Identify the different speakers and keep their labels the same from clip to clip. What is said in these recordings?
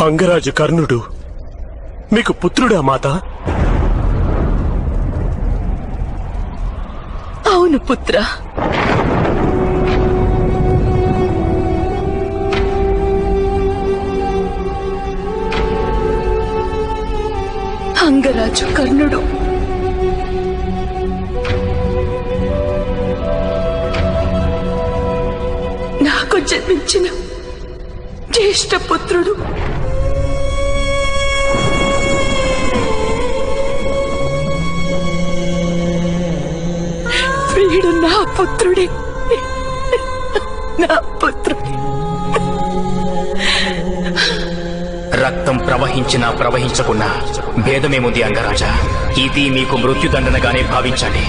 Speaker 1: అంగరాజు కర్ణుడు. మీకు పుత్రుడా మాత?
Speaker 2: అవును పుత్ర. అంగరాజు కర్ణుడు. నాకు జన్మించిన జ్యేష్ఠ పుత్రుడు. పుత్రుడే. నా పుత్రుడే.
Speaker 3: రక్తం ప్రవహించినా ప్రవహించకున్నా భేదమేముంది అంగరాజా? ఇది మీకు మృత్యుదండనగానే భావించండి.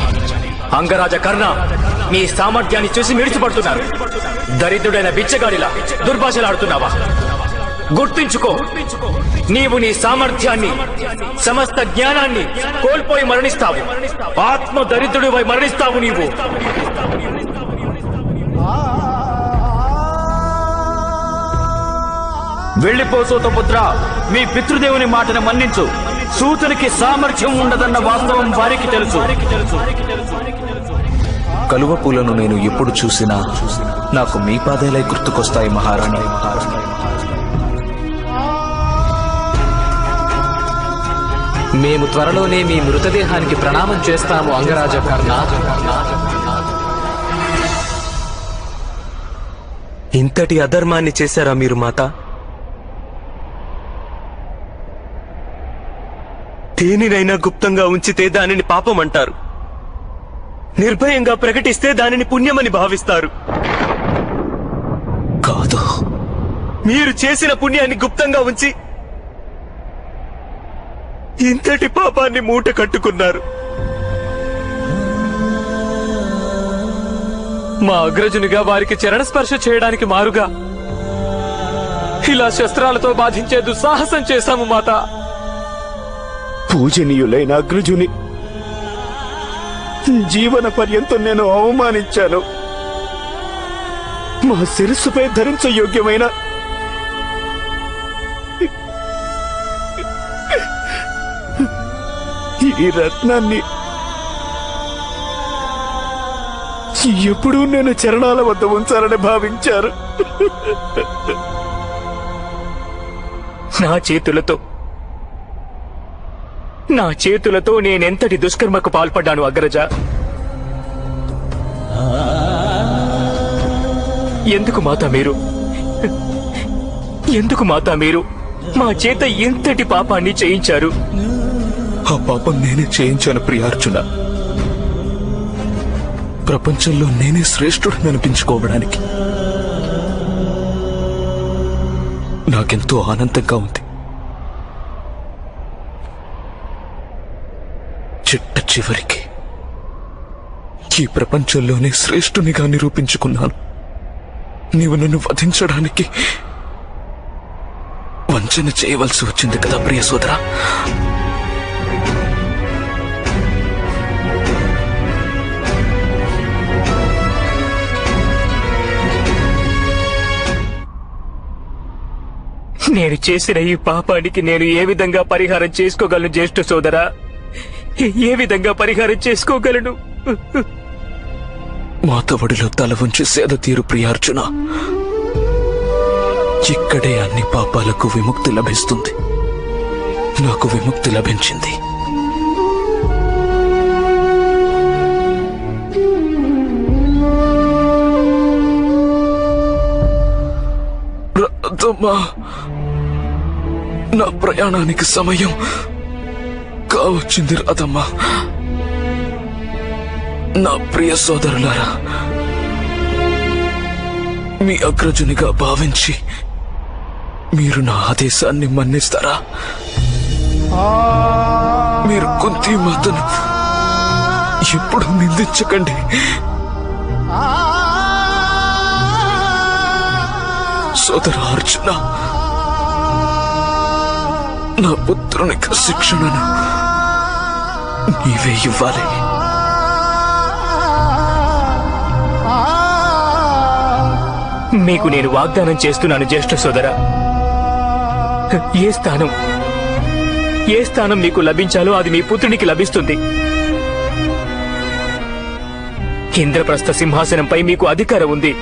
Speaker 3: అంగరాజ కర్ణ మీ సామర్థ్యాన్ని చూసి మిడిచిపడుతున్నారు. దరిద్రుడైన బిచ్చగాడిలా దుర్భాషలాడుతున్నావా? గుర్తించుకో. నీవు నీ సామర్థ్యాన్ని సమస్త జ్ఞానాన్ని కోల్పోయి మరణిస్తావు. ఆత్మ దరిద్రుడివై మరణిస్తావు నీవు.
Speaker 4: వెళ్ళిపో సూతపుత్ర మీ పితృదేవుని మాటను మన్నించు. సూతునికి సామర్థ్యం ఉండదన్న వాస్తవం వారికి తెలుసు.
Speaker 5: కలువ పూలను నేను ఎప్పుడు చూసినా నాకు మీ పాదేలై గుర్తుకొస్తాయి మహారాణి.
Speaker 6: మేము త్వరలోనే మీ మృతదేహానికి ప్రణామం చేస్తాము అంగరాజ కర్ణ.
Speaker 1: ఇంతటి అధర్మాన్ని చేశారా మీరు మాత? దేనినైనా గుప్తంగా ఉంచితే దానిని పాపం అంటారు. నిర్భయంగా ప్రకటిస్తే దానిని పుణ్యమని భావిస్తారు.
Speaker 5: కాదు.
Speaker 1: మీరు చేసిన పుణ్యాన్ని గుప్తంగా ఉంచి ఇంతటి పాపాన్ని మూట కట్టుకున్నారు.
Speaker 6: మా అగ్రజునిగా వారికి చరణ స్పర్శ చేయడానికి మారుగా. ఇలా శస్త్రాలతో బాధించే దుస్సాహసం చేశాము మాత.
Speaker 4: పూజనీయులైన అగ్రజుని జీవన పర్యంతం నేను అవమానించాను. మా శిరస్సుపై ధరించ యోగ్యమైన ఈ రత్నాన్ని. ఎప్పుడూ నేను చరణాల వద్ద ఉంచాలని భావించారు.
Speaker 3: నా చేతులతో నా చేతులతో నేనెంతటి దుష్కర్మకు పాల్పడ్డాను అగ్రజ? ఎందుకు మాతా మీరు? ఎందుకు మాతా మీరు? మా చేత ఎంతటి పాపాన్ని చేయించారు.
Speaker 5: ఆ పాపం నేనే చేయించాను ప్రియార్జున ప్రపంచంలో నేనే శ్రేష్ఠుడిని అనిపించుకోవడానికి. నాకెంతో ఆనందంగా ఉంది. చిట్ట చివరికి ఈ ప్రపంచంలోనే శ్రేష్ఠునిగా నిరూపించుకున్నాను. నీవు నన్ను వధించడానికి వంచన చేయవలసి వచ్చింది కదా ప్రియ సోదరా?
Speaker 3: నేను చేసిన ఈ పాపానికి నేను ఏ విధంగా పరిహారం చేసుకోగలను జ్యేష్ఠ సోదరా? ఏ విధంగా పరిహారం చేసుకోగలను?
Speaker 5: మాతవడిలో తల ఉంచి సేద తీరు ప్రియార్జున ఇక్కడే అన్ని పాపాలకు విముక్తి లభిస్తుంది. నాకు విముక్తి లభించింది. నా ప్రయాణానికి సమయం కావచ్చింది రాదమ్మా నా ప్రియ సోదరులారా మీ అగ్రజునిగా భావించి మీరు నా ఆదేశాన్ని మన్నిస్తారా? మీరు కుంతి మాతను ఎప్పుడు నిందించకండి. సోదర అర్జున నా పుత్రునికి శిక్షణను నీవే ఇవ్వాలి.
Speaker 3: మీకు నేను వాగ్దానం చేస్తున్నాను జ్యేష్ఠ సోదర. ఏ స్థానం? ఏ స్థానం మీకు లభించాలో అది మీ పుత్రునికి లభిస్తుంది. ఇంద్రప్రస్థ సింహాసనంపై మీకు అధికారం ఉంది.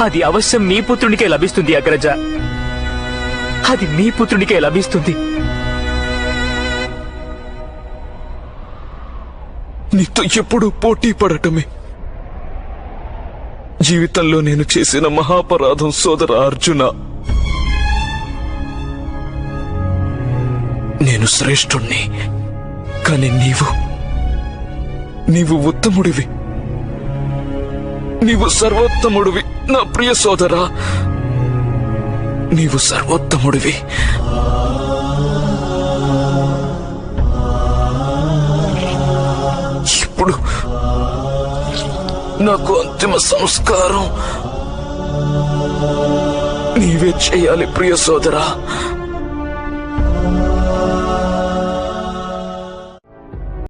Speaker 3: అది అవశ్యం మీ పుత్రునికే లభిస్తుంది అగ్రజ. అది మీ పుత్రునికే లభిస్తుంది.
Speaker 5: నీతో ఎప్పుడూ పోటీ పడటమే. జీవితంలో నేను చేసిన మహాపరాధం సోదర అర్జున. నేను శ్రేష్ఠుణ్ణి. కాని నీవు నీవు ఉత్తముడివి. నీవు సర్వోత్తముడివి. నా ప్రియ సోదరా నీవు సర్వోత్తముడివి. ఇప్పుడు నాకు అంతిమ సంస్కారం నీవే చేయాలి ప్రియ సోదరా.